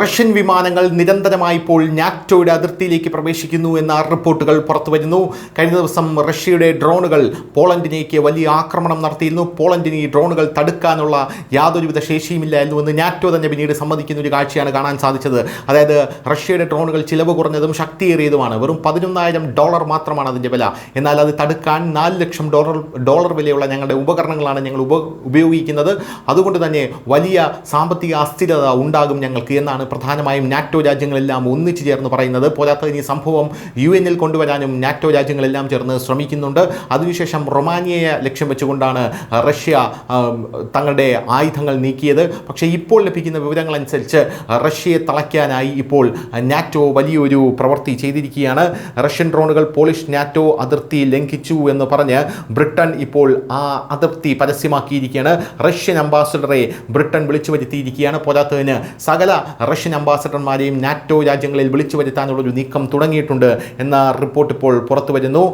Russian വിമാനങ്ങൾ നിരന്തരമായി ഇപ്പോൾ നാറ്റോയുടെ അതിർത്തിയിലേക്ക് പ്രവേശിക്കുന്നു എന്ന റിപ്പോർട്ടുകൾ പുറത്തുവരുന്നു. കഴിഞ്ഞ ദിവസം റഷ്യയുടെ ഡ്രോണുകൾ പോളണ്ടിനേക്ക് വലിയ ആക്രമണം നടത്തിയിരുന്നു. പോളണ്ടിന് ഈ ഡ്രോണുകൾ തടുക്കാനുള്ള യാതൊരുവിധ ശേഷിയുമില്ലായിരുന്നു എന്ന് നാറ്റോ തന്നെ പിന്നീട് സമ്മതിക്കുന്ന ഒരു കാഴ്ചയാണ് കാണാൻ സാധിച്ചത്. അതായത് റഷ്യയുടെ ഡ്രോണുകൾ ചിലവ് കുറഞ്ഞതും ശക്തിയേറിയതുമാണ്. വെറും പതിനൊന്നായിരം ഡോളർ മാത്രമാണ് അതിന്റെ വില. എന്നാൽ അത് തടുക്കാൻ നാല് ലക്ഷം ഡോളർ ഡോളർ വിലയുള്ള ഞങ്ങളുടെ ഉപകരണങ്ങളാണ് ഞങ്ങൾ ഉപ ഉപയോഗിക്കുന്നത്. അതുകൊണ്ട് തന്നെ വലിയ സാമ്പത്തിക അസ്ഥിരത ഉണ്ടാകും ഞങ്ങൾക്ക് എന്നാണ് പ്രധാനമായും നാറ്റോ രാജ്യങ്ങളെല്ലാം ഒന്നിച്ചു ചേർന്ന് പറയുന്നത്. പോരാത്തതിന് ഈ സംഭവം യു എന്നിൽ കൊണ്ടുവരാനും നാറ്റോ രാജ്യങ്ങളെല്ലാം ചേർന്ന് ശ്രമിക്കുന്നുണ്ട്. അതിനുശേഷം റൊമാനിയയെ ലക്ഷ്യം വെച്ചുകൊണ്ടാണ് റഷ്യ തങ്ങളുടെ ആയുധങ്ങൾ നീക്കിയത്. പക്ഷേ ഇപ്പോൾ ലഭിക്കുന്ന വിവരങ്ങളനുസരിച്ച് റഷ്യയെ തളയ്ക്കാനായി ഇപ്പോൾ നാറ്റോ വലിയൊരു പ്രവൃത്തി ചെയ്തിരിക്കുകയാണ്. റഷ്യൻ ഡ്രോണുകൾ പോളിഷ് നാറ്റോ അതിർത്തി ലംഘിച്ചു എന്ന് പറഞ്ഞ് ബ്രിട്ടൻ ഇപ്പോൾ ആ അതിർത്തി പരസ്യമാക്കിയിരിക്കുകയാണ്. റഷ്യൻ അംബാസഡറെ ബ്രിട്ടൻ വിളിച്ചു വരുത്തിയിരിക്കുകയാണ് പോരാത്തതിന് സകല റഷ്യൻ അംബാസഡർമാരെയും നാറ്റോ രാജ്യങ്ങളിൽ വിളിച്ചു വരുത്താനുള്ള ഒരു നീക്കം തുടങ്ങിയിട്ടുണ്ട് എന്ന റിപ്പോർട്ട് ഇപ്പോൾ പുറത്തു വരുന്നു.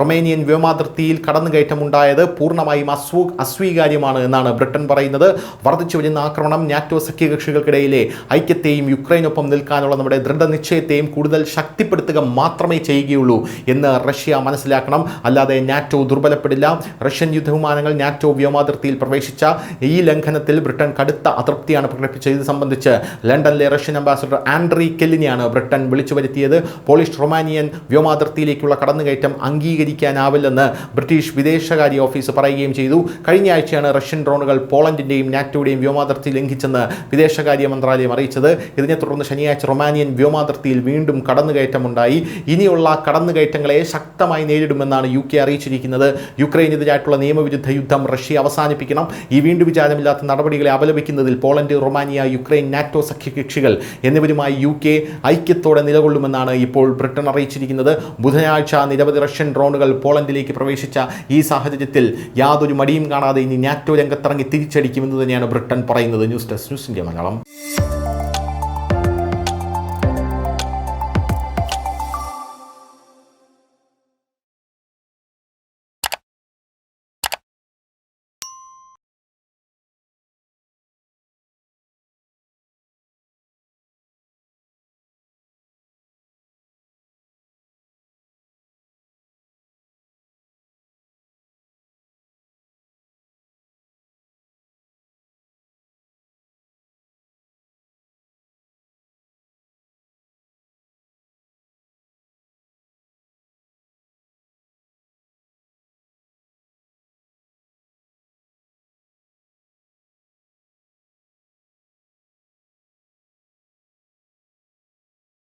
റൊമേനിയൻ വ്യോമാതിർത്തിയിൽ കടന്നുകയറ്റം ഉണ്ടായത് പൂർണമായും അസ്വ അസ്വീകാര്യമാണ് എന്നാണ് ബ്രിട്ടൻ പറയുന്നത്. വർദ്ധിച്ചു വരുന്ന ആക്രമണം നാറ്റോ സഖ്യകക്ഷികൾക്കിടയിലെ ഐക്യത്തെയും യുക്രൈനൊപ്പം നിൽക്കാനുള്ള നമ്മുടെ ദൃഢനിശ്ചയത്തെയും കൂടുതൽ ശക്തിപ്പെടുത്തുക മാത്രമേ ചെയ്യുകയുള്ളൂ എന്ന് റഷ്യ മനസ്സിലാക്കണം. അല്ലാതെ നാറ്റോ ദുർബലപ്പെടില്ല. റഷ്യൻ യുദ്ധവിമാനങ്ങൾ നാറ്റോ വ്യോമാതിർത്തിയിൽ പ്രവേശിച്ച ഈ ലംഘനത്തിൽ ബ്രിട്ടൻ കടുത്ത അതൃപ്തിയാണ് പ്രകടിപ്പിച്ചത്. ഇത് സംബന്ധിച്ച് ലണ്ടനിലെ റഷ്യൻ അംബാസഡർ ആൻഡ്രി കെല്ലിനെയാണ് ബ്രിട്ടൻ വിളിച്ചു വരുത്തിയത്. പോളിഷ് റൊമാനിയൻ വ്യോമാതിർത്തിയിലേക്കുള്ള കടന്നുകയറ്റം അംഗീകരിക്കാനാവില്ലെന്ന് ബ്രിട്ടീഷ് വിദേശകാര്യ ഓഫീസ് പറയുകയും ചെയ്തു. കഴിഞ്ഞ ആഴ്ചയാണ് റഷ്യൻ ഡ്രോണുകൾ പോളണ്ടിന്റെയും നാറ്റോയുടെയും വ്യോമാതിർത്തി ലംഘിച്ചെന്ന് വിദേശകാര്യ മന്ത്രാലയം അറിയിച്ചത്. ഇതിനെ തുടർന്ന് ശനിയാഴ്ച റൊമാനിയൻ വ്യോമാതിർത്തിയിൽ വീണ്ടും കടന്നുകയറ്റമുണ്ടായി. ഇനിയുള്ള കടന്നുകയറ്റങ്ങളെ ശക്തമായി നേരിടുമെന്നാണ് യു കെ അറിയിച്ചിരിക്കുന്നത്. യുക്രൈനെതിരായിട്ടുള്ള നിയമവിരുദ്ധ യുദ്ധം റഷ്യ അവസാനിപ്പിക്കണം. ഈ വീണ്ടും വിചാരമില്ലാത്ത നടപടികളെ അപലപിക്കുന്നതിൽ പോളണ്ട് റൊമാനിയ യുക്രൈൻ നാറ്റോ സഖ്യകക്ഷികൾ എന്നിവരുമായി യു കെ ഐക്യത്തോടെ നിലകൊള്ളുമെന്നാണ് ഇപ്പോൾ ബ്രിട്ടൻ അറിയിച്ചിരിക്കുന്നത്. ബുധനാഴ്ച നിരവധി റഷ്യൻ ഡ്രോണുകൾ പോളണ്ടിലേക്ക് പ്രവേശിച്ച ഈ സാഹചര്യത്തിൽ യാതൊരു മടിയും കാണാതെ ഇനി നാറ്റോ രംഗത്തിറങ്ങി തിരിച്ചടിക്കുമെന്ന് തന്നെയാണ് ബ്രിട്ടൻ പറയുന്നത്. News desk news India Malayalam.